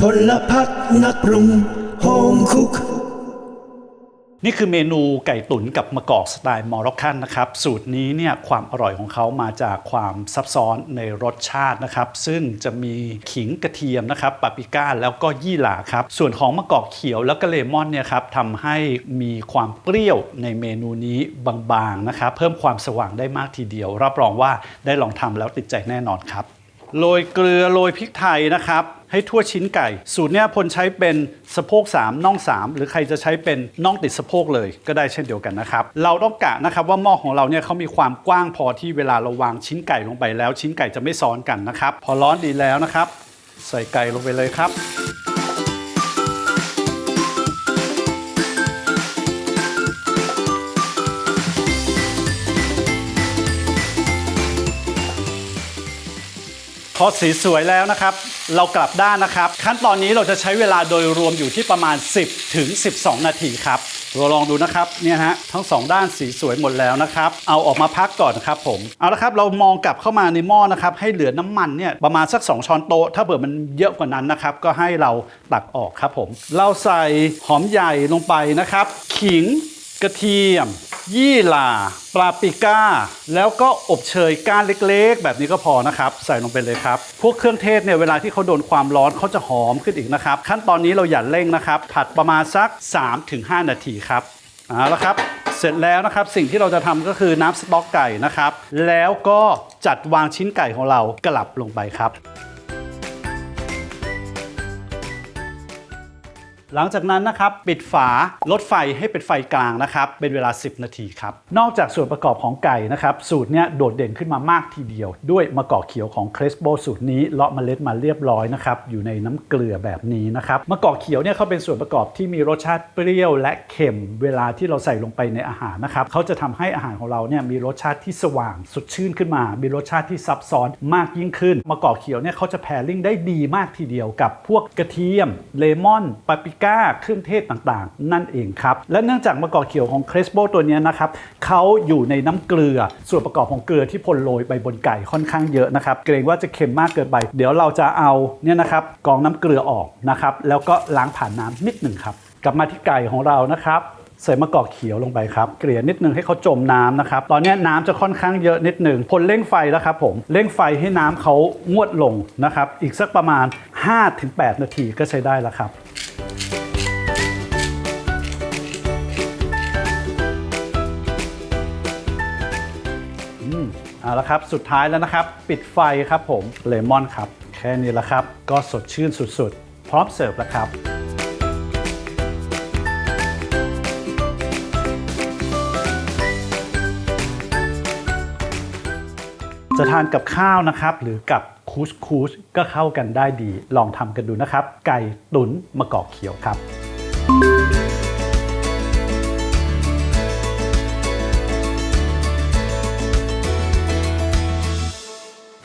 พลพัฒนักปรุงโฮมคุก นี่คือเมนูไก่ตุ๋นกับมะกอกสไตล์มอร็อกกันนะครับ สูตรนี้เนี่ยความอร่อยของเขามาจากความซับซ้อนในรสชาตินะครับ ซึ่งจะมีขิงกระเทียมนะครับปาปริก้าแล้วก็ยี่หร่าครับ ส่วนของมะกอกเขียวแล้วก็เลมอนเนี่ยครับทำให้มีความเปรี้ยวในเมนูนี้บางๆนะครับ เพิ่มความสว่างได้มากทีเดียว รับรองว่าได้ลองทำแล้วติดใจแน่นอนครับ โรยเกลือโรยพริกไทยนะครับ ให้ทั่วชิ้นไก่ สูตรเนี้ยพลใช้เป็นสะโพก3น่อง 3 หรือใครจะใช้เป็นน่องติดสะโพกเลยก็ได้เช่นเดียวกันนะครับ เราต้องกะนะครับว่าหม้อของเราเนี่ยเขามีความกว้างพอที่เวลาเราวางชิ้นไก่ลงไปแล้ว ชิ้นไก่จะไม่ซ้อนกันนะครับ พอร้อนดีแล้วนะครับ ใส่ไก่ลงไปเลยครับ พอสีสวยแล้วนะครับ เรากลับด้านนะครับ ขั้นตอนนี้เราจะใช้เวลาโดยรวมอยู่ที่ประมาณ 10 ถึง 12 นาทีครับเราลองดูนะครับเนี่ยฮะทั้งสองด้านสีสวยหมดแล้วนะครับ เอาออกมาพักก่อนครับผมเอาละครับเรามองกลับเข้ามาในหม้อนะครับ ให้เหลือน้ำมันเนี่ยประมาณสัก 2 ช้อนโต๊ะถ้าเผื่อมันเยอะกว่านั้นนะครับ ก็ให้เราตักออกครับผม เราใส่หอมใหญ่ลงไปนะครับ ขิงกระเทียม ยี่หร่าปลาปิก้า แล้วก็อบเชยก้านเล็กๆ แบบนี้ก็พอนะครับ ใส่ลงไปเลยครับ พวกเครื่องเทศเนี่ยเวลาที่เขาโดนความร้อนเขาจะหอมขึ้นอีกนะครับ ขั้นตอนนี้เราอย่าเร่งนะครับ ผัดประมาณสัก 3-5 นาทีครับเอาละครับเสร็จแล้วนะครับสิ่งที่เราจะทำก็คือน้ำสต๊อกไก่นะครับ แล้วก็จัดวางชิ้นไก่ของเรากลับลงไปครับ หลังจากนั้นนะครับปิดฝาลดไฟให้เป็นไฟกลางนะครับเป็นเวลา 10 นาทีครับนอกจากส่วนประกอบของไก่นะครับสูตรเนี้ยโดดเด่นขึ้นมามากทีเดียว ด้วยมะกอกเขียวของเครสโบสูตรนี้เลาะเมล็ดมาเรียบร้อยนะครับอยู่ในน้ำเกลือแบบนี้นะครับมะกอกเขียวเนี่ยเขาเป็นส่วนประกอบที่มีรสชาติเปรี้ยวและเค็ม เวลาที่เราใส่ลงไปในอาหารนะครับเขาจะทำให้อาหารของเราเนี่ยมีรสชาติที่สว่างสดชื่นขึ้นมา มีรสชาติที่ซับซ้อนมากยิ่งขึ้นมะกอกเขียวเนี่ยเขาจะแพริ่งได้ดีมากทีเดียวกับพวกกระเทียมเลมอนปาปริก้าเครื่องเทศต่างๆ นั่นเองครับ และเนื่องจากมะกอกเขียวของเครสโบตัวนี้นะครับเขาอยู่ในน้ำเกลือส่วนประกอบของเกลือที่พลโรยไปบนไก่ค่อนข้างเยอะนะครับ เกรงว่าจะเค็มมากเกินไป เดี๋ยวเราจะเอาเนี่ยนะครับกองน้ำเกลือออกนะครับ แล้วก็ล้างผ่านน้ำนิดหนึ่งครับ กลับมาที่ไก่ของเรานะครับใส่มะกอกเขียวลงไปครับ เกลี่ยนิดนึงให้เขาจมน้ำนะครับ ตอนนี้น้ำจะค่อนข้างเยอะนิดหนึ่งพลเร่งไฟแล้วครับผม เร่งไฟให้น้ำเขางวดลงนะครับ อีกสักประมาณ 5-8 นาทีก็ใช้ได้แล้วครับ เอาละครับ สุดท้ายแล้วนะครับ ปิดไฟครับผมเลมอนครับ แค่นี้ละครับ ก็สดชื่นสุดๆ พร้อมเสิร์ฟแล้วครับจะทานกับข้าวนะครับ หรือกับคูสคูสก็เข้ากันได้ดี ลองทำกันดูนะครับ ไก่ตุ๋นมะกอกเขียวครับ